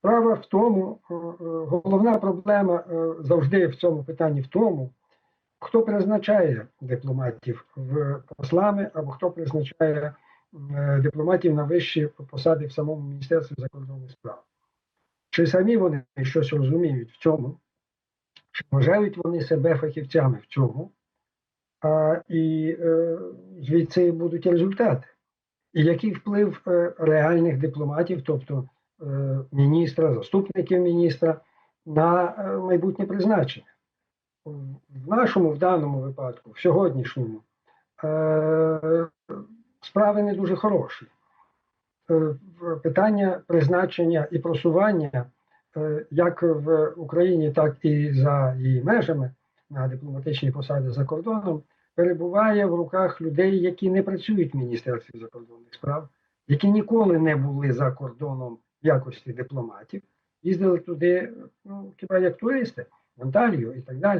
Справа в тому, е, е, головна проблема е, завжди в цьому питанні в тому, хто призначає дипломатів в послами або хто призначає дипломатів на вищі посади в самому Міністерстві закордонних справ. Чи самі вони щось розуміють в цьому, чи вважають вони себе фахівцями в цьому, а, і е, звідси будуть результати. І який вплив реальних дипломатів, тобто міністра, заступників міністра, на е, майбутнє призначення? В нашому в даному випадку, в сьогоднішньому, е, справи не дуже хороші. Е, Питання призначення і просування е, як в Україні, так і за її межами на дипломатичні посади за кордоном перебуває в руках людей, які не працюють в Міністерстві закордонних справ, які ніколи не були за кордоном в якості дипломатів, їздили туди, ну хіба як туристи, в Анталію і так далі.